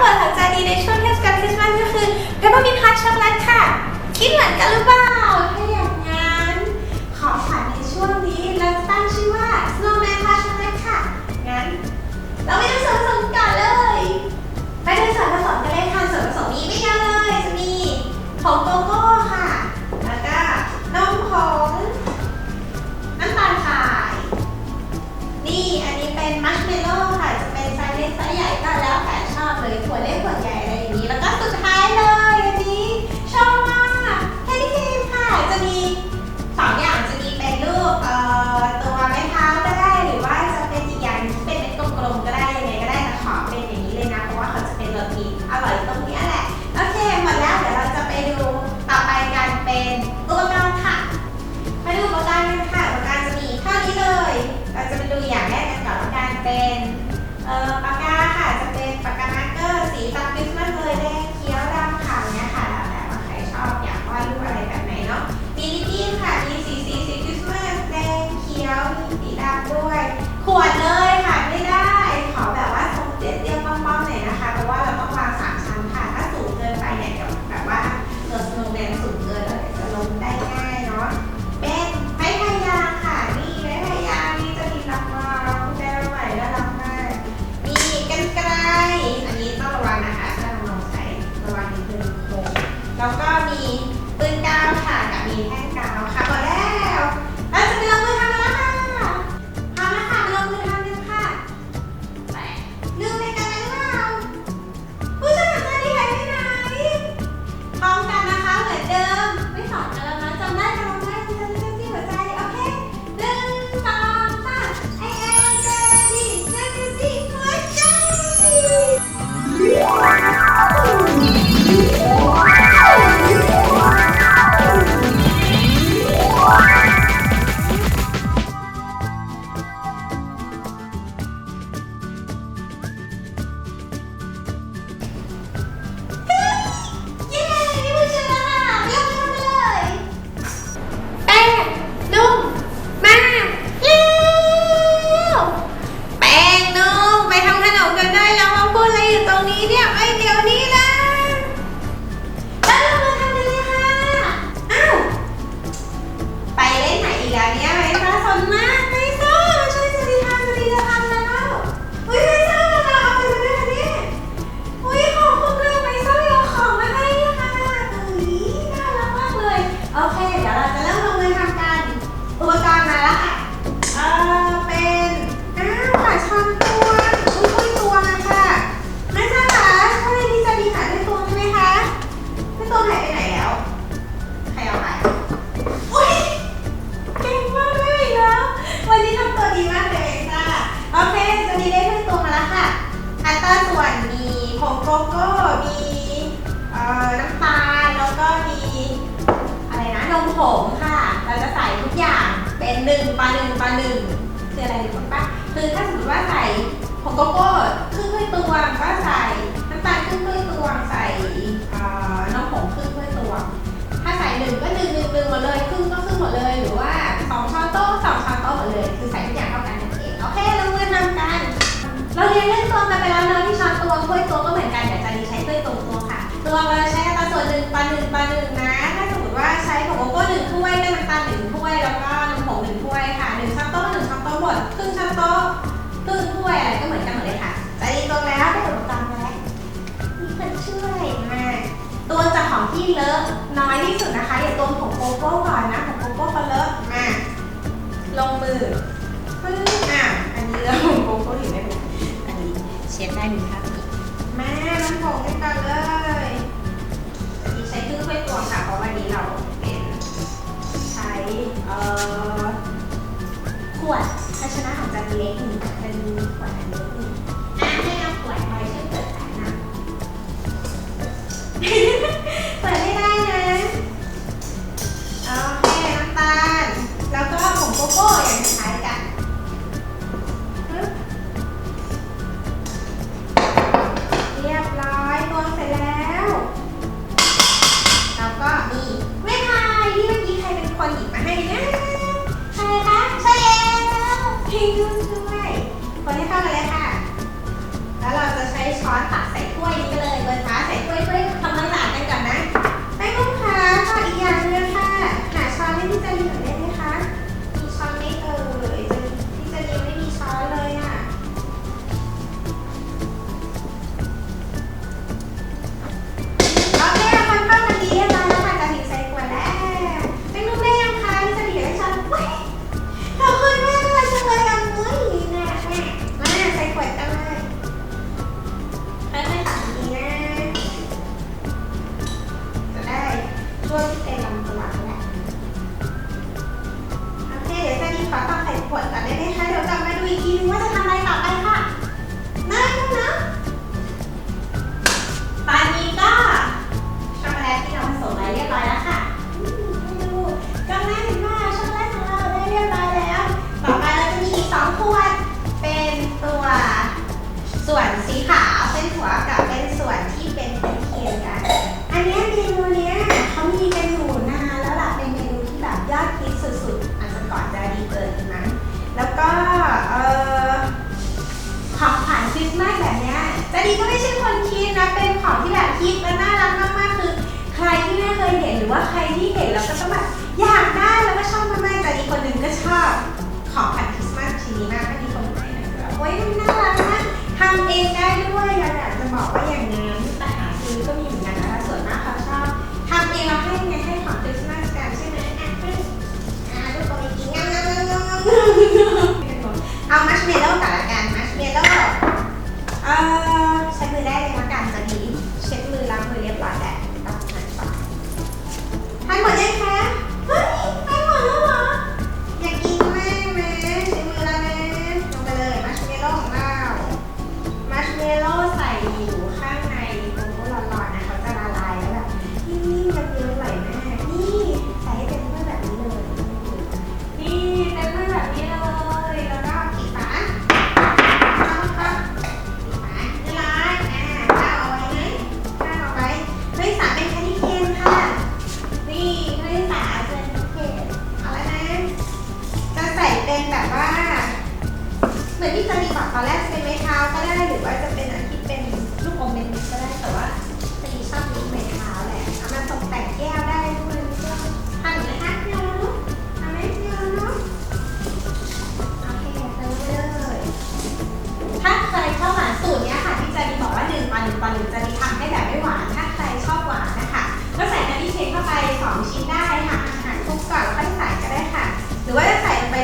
เปิดหลังจากดีในช่วงเทศกาลคริสต์มาสก็คือเดบมินฮัทช็อกโกแลตค่ะ คิดเหมือนกันหรือเปล่า มาหนึ่งคืออะไรถูกปะคือถ้าสมมติว่าใส่ผงโกโก้ครึ่งถ้วยตวงก็ใส่น้ำตาลครึ่งถ้วยตวใส่น้ำผงครึ่งถ้วยตวถ้าใส่หนึ่งก็หนึ่งหนึ่งหนึ่งหมดเลยครึ่งก็ครึ่งหมดเลยหรือว่าสองช้อนโต๊ะสองช้อนโต๊ะหมดเลยคือใส่ทุกอย่างเท่ากันนั่นเองโอเคเราเรียนนำกัน เราเรียนเรื่องตัวมาไปแล้วเนาะที่ช้อนตวงถ้วยตัวก็เหมือนกันแต่จะนี้ใช้ถ้วยตวงตัวค่ะตัวงเราใช้อัตราส่วนหนึ่งต่อหนึ่งต่อหนึ่งนะ ที่เลอะน้อยที่สุดนะคะอย่าต้มของโกโก้ก่อนนะของโกโก้ก็เลอะมาลงมือปึ๊บอะอันนี้เลอะของโกโก้ถึงได้ไหมอันนี้เช็ดได้ไหมคะแม่น้ำผงให้กัเลยาเลยค่ะ แล้วเราจะใช้ช้อนตักใส่ถ้วยนี้เลยเบอร์ส ใครที่เห็นแล้วก็ต้องแบบ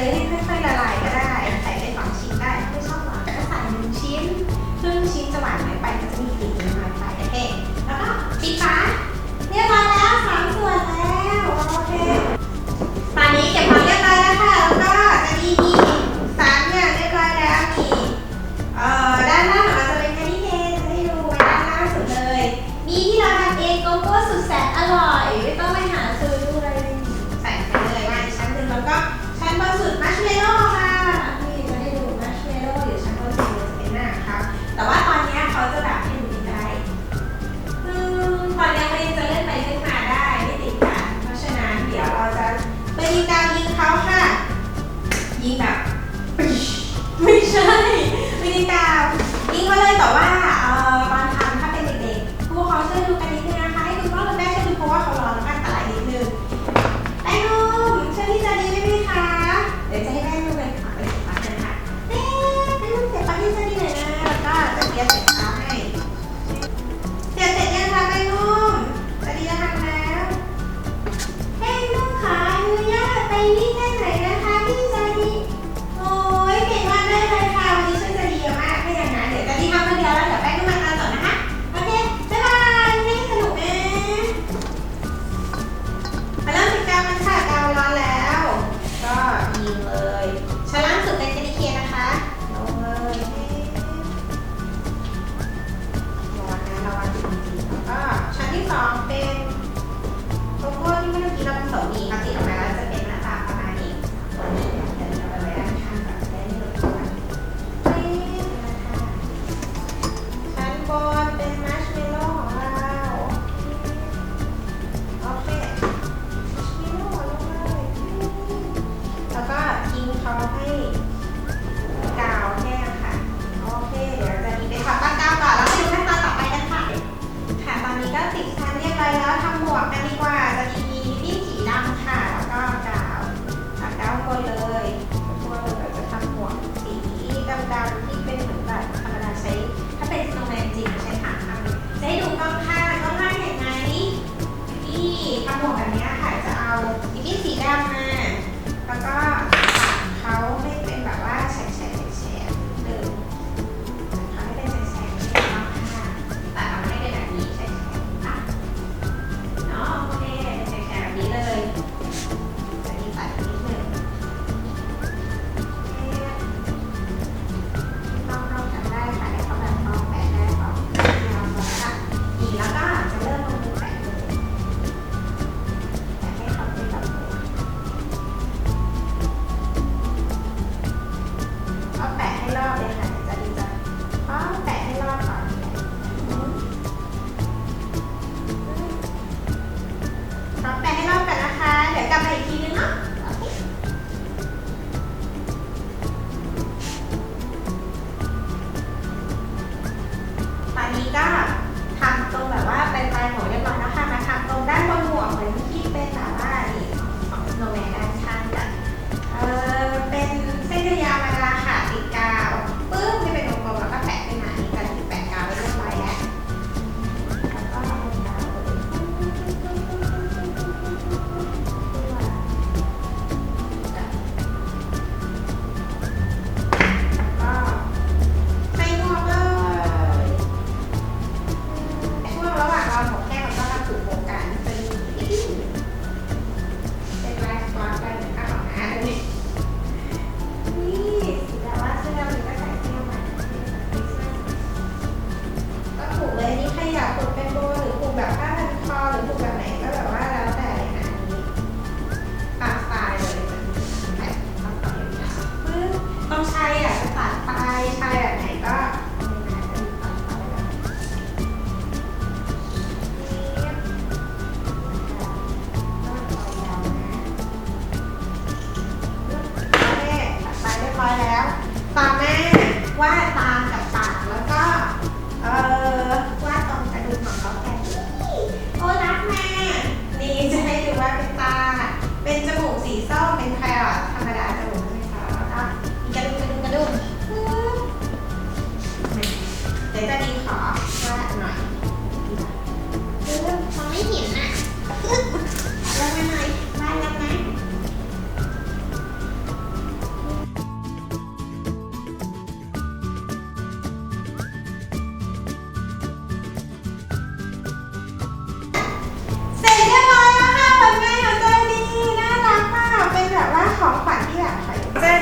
เลยค่อยๆละลาย ยิ่งแบบ ไม่ใช่ ไม่ได้ตามยิ่งมาเลยแต่ว่า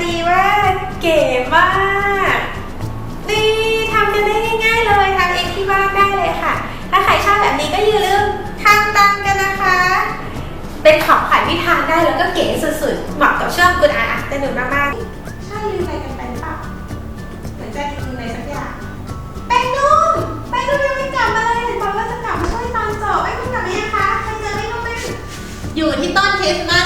ดีมากเก๋มากดีทำกันได้ง่ายๆเลยทำเองที่บ้านได้เลยค่ะ ถ้าใครชอบแบบนี้ก็อย่าลืมทำตามกันนะคะ เป็นของขวัญที่ทานได้แล้วก็เก๋สุดๆเหมาะกับช่วงกุณอาอักเตนุนมากๆใช่ลืมอะไรกันไปหรือเปล่าเหมือนจะลืมอะไรสักอย่างแป้งนุ่มแป้งนุ่มยังไม่กลับมาเลยเห็นบอกว่าจะกลับมาช่วยตอนจบไอ้คุณกลับไหมคะใครเจอไม่รู้แม่อยู่ที่ต้นคริสต์มาส